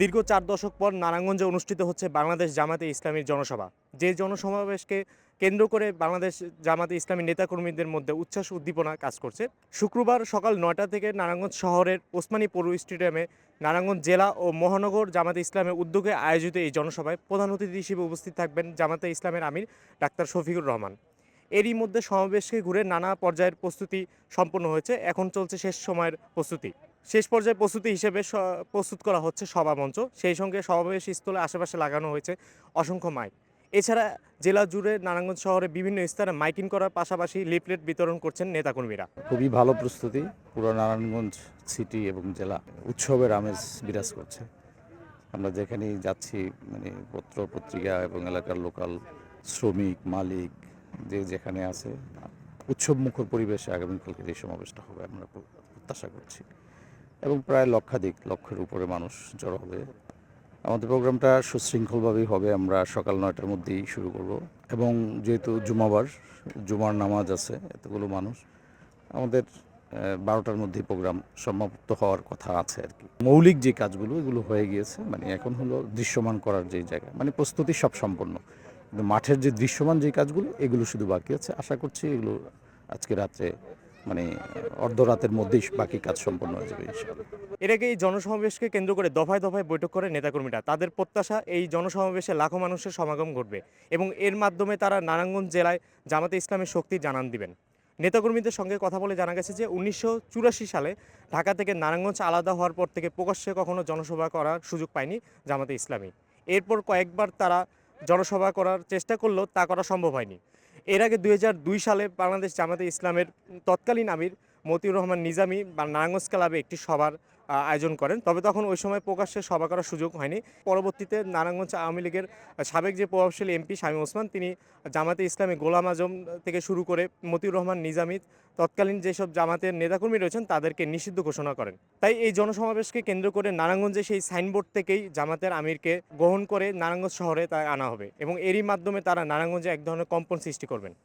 দীর্ঘ চার দশক পর নারায়ণগঞ্জে অনুষ্ঠিত হচ্ছে বাংলাদেশ জামাতে ইসলামীর জনসভা। যে জনসমাবেশকে কেন্দ্র করে বাংলাদেশ জামাতে ইসলামী নেতাকর্মীদের মধ্যে উচ্ছ্বাস, উদ্দীপনা কাজ করছে। শুক্রবার সকাল নয়টা থেকে নারায়ণগঞ্জ শহরের ওসমানী পৌর স্টেডিয়ামে নারায়ণগঞ্জ জেলা ও মহানগর জামাতে ইসলামের উদ্যোগে আয়োজিত এই জনসভায় প্রধান অতিথি হিসেবে উপস্থিত থাকবেন জামাতে ইসলামের আমির ডাক্তার শফিকুর রহমান। এরই মধ্যে সমাবেশকে ঘুরে নানা পর্যায়ের প্রস্তুতি সম্পন্ন হয়েছে। এখন চলছে শেষ সময়ের প্রস্তুতি। শেষ পর্যায়ে প্রস্তুতি হিসেবে প্রস্তুত করা হচ্ছে সভামঞ্চ সেই সঙ্গে সমাবেশ স্থলে আশেপাশে লাগানো হয়েছে অসংখ্য মাইক। এছাড়া জেলা জুড়ে নারায়ণগঞ্জ শহরে বিভিন্ন স্থানে মাইকিং করার পাশাপাশি লিফলেট বিতরণ করছেন নেতাকর্মীরা। খুবই ভালো প্রস্তুতি পুরো নারায়ণগঞ্জ সিটি এবং জেলা উৎসবের আমেজ বিরাজ করছে। আমরা যেখানেই যাচ্ছি মানে পত্র পত্রিকা এবং এলাকার লোকাল শ্রমিক, মালিক, যে যেখানে আছে উৎসব মুখর পরিবেশে আগামীকালকে এই সমাবেশটা হবে আমরা প্র- প্রত্যাশা করছি। এবং প্রায় লক্ষাধিক লক্ষের উপরে মানুষ জড়ো হবে। আমাদের প্রোগ্রামটা সুশৃঙ্খলভাবেই হবে। আমরা সকাল নয়টার মধ্যেই শুরু করব। এবং যেহেতু জুমাবার, জুমার নামাজ আছে এতগুলো মানুষ, আমাদের বারোটার মধ্যে প্রোগ্রাম সমাপ্ত হওয়ার কথা আছে আর কি। মৌলিক যে কাজগুলো, এগুলো হয়ে গিয়েছে। মানে এখন হলো দৃশ্যমান করার যে জায়গা। মানে প্রস্তুতি সব সম্পন্ন। কিন্তু মাঠের যে দৃশ্যমান যে কাজগুলো, এগুলো শুধু বাকি আছে। আশা করছি এগুলো আজকে রাত্রে মানে অর্ধরাতের মধ্যেই বাকি কাজ সম্পন্ন হয়ে যাবে এর আগে এই জনসমাবেশকে কেন্দ্র করে দফায় দফায় বৈঠক করে নেতাকর্মীরা। তাদের প্রত্যাশা, এই জনসমাবেশে লাখো মানুষের সমাগম ঘটবে এবং এর মাধ্যমে তারা নারায়ণগঞ্জ জেলায় জামাতে ইসলামের শক্তি জানান দিবেন। নেতাকর্মীদের সঙ্গে কথা বলে জানা গেছে যে, উনিশশো চুরাশি সালে ঢাকা থেকে নারায়ণগঞ্জ আলাদা হওয়ার পর থেকে প্রকাশ্যে কখনো জনসভা করার সুযোগ পায়নি জামাতে ইসলামী। এরপর কয়েকবার তারা জনসভা করার চেষ্টা করলেও তা করা সম্ভব হয়নি। এর আগে দুই হাজার দুই সালে বাংলাদেশ জামাতে ইসলামের তৎকালীন আমির মতিউর রহমান নিজামী বা নারায়ণগঞ্জ ক্লাবে একটি সভার আয়োজন করেন। তবে তখন ওই সময় প্রকাশ্যে সভা করার সুযোগ হয়নি। পরবর্তীতে নারায়ণগঞ্জ আওয়ামী লীগের সাবেক যে প্রভাবশালী এমপি শামীম ওসমান, তিনি জামাতে ইসলামী গোলাম আজম থেকে শুরু করে মতিউর রহমান নিজামী তৎকালীন যেসব জামাতের নেতাকর্মী রয়েছেন, তাদেরকে নিষিদ্ধ ঘোষণা করেন। তাই এই জনসমাবেশকে কেন্দ্র করে নারায়ণগঞ্জে সেই সাইনবোর্ড থেকেই জামাতের আমিরকে গ্রহণ করে নারায়ণগঞ্জ শহরে তা আনা হবে এবং এরই মাধ্যমে তারা নারায়ণগঞ্জে এক ধরনের কম্পন সৃষ্টি করবেন।